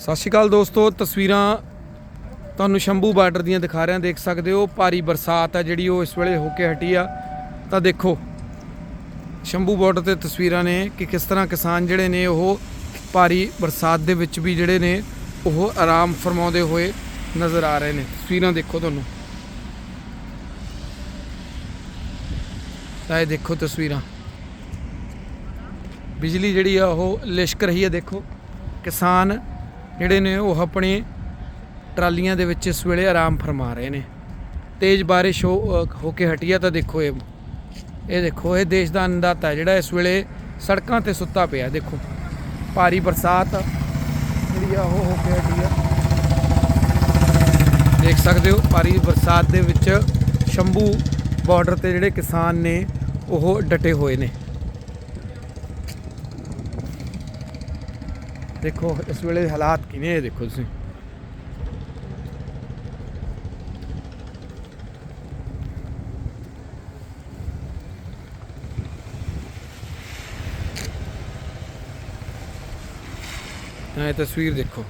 ਸਤਿ ਸ਼੍ਰੀ ਅਕਾਲ ਦੋਸਤੋ, ਤਸਵੀਰਾਂ ਤੁਹਾਨੂੰ ਸ਼ੰਭੂ ਬਾਰਡਰ ਦੀਆਂ ਦਿਖਾ ਰਿਹਾ, ਦੇਖ ਸਕਦੇ ਹੋ, ਭਾਰੀ ਬਰਸਾਤ ਆ ਜਿਹੜੀ ਉਹ ਇਸ ਵੇਲੇ ਹੋ ਕੇ ਹਟੀ ਆ। ਤਾਂ ਦੇਖੋ, ਸ਼ੰਭੂ ਬਾਰਡਰ ਤੇ ਤਸਵੀਰਾਂ ਨੇ ਕਿ ਕਿਸ ਤਰ੍ਹਾਂ ਕਿਸਾਨ ਜਿਹੜੇ ਨੇ ਉਹ ਭਾਰੀ ਬਰਸਾਤ ਦੇ ਵਿੱਚ ਵੀ ਜਿਹੜੇ ਨੇ ਉਹ ਆਰਾਮ ਫਰਮਾਉਂਦੇ ਹੋਏ ਨਜ਼ਰ ਆ ਰਹੇ ਨੇ। ਤਸਵੀਰਾਂ ਦੇਖੋ ਤੁਹਾਨੂੰ। ਤਾਂ ਇਹ ਦੇਖੋ ਤਸਵੀਰਾਂ। ਬਿਜਲੀ ਜਿਹੜੀ ਆ ਉਹ ਲਿਸ਼ਕ ਰਹੀ ਹੈ ਦੇਖੋ। ਕਿਸਾਨ ਜਿਹੜੇ ਨੇ ਉਹ ਆਪਣੇ ਟਰਾਲੀਆਂ ਦੇ ਵਿੱਚ ਇਸ ਵੇਲੇ ਆਰਾਮ ਫਰਮਾ ਰਹੇ ਨੇ। ਤੇਜ਼ ਬਾਰਿਸ਼ ਹੋ ਹੋ ਕੇ ਹਟੀ ਆ ਤਾਂ ਦੇਖੋ ਇਹ ਇਹ ਦੇਖੋ, ਇਹ ਦੇਸ਼ ਦਾ ਅੰਨਦਾਤਾ ਜਿਹੜਾ ਇਸ ਵੇਲੇ ਸੜਕਾਂ ਤੇ ਸੁੱਤਾ ਪਿਆ, ਦੇਖੋ। ਭਾਰੀ ਬਰਸਾਤ ਜਿਹੜੀ ਆ, ਉਹ ਹੋ ਕੇ ਹਟੀ ਆ। ਦੇਖ ਸਕਦੇ ਹੋ, ਭਾਰੀ ਬਰਸਾਤ ਦੇ ਵਿੱਚ ਸ਼ੰਭੂ ਬਾਰਡਰ ਤੇ ਜਿਹੜੇ ਕਿਸਾਨ ਨੇ, ਉਹ ਡਟੇ ਹੋਏ ਨੇ। ਦੇਖੋ ਇਸ ਵੇਲੇ ਹਾਲਾਤ ਕਿਵੇਂ ਇਹ ਦੇਖੋ ਤੁਸੀਂ। ਇਹ ਤਸਵੀਰ ਦੇਖੋ।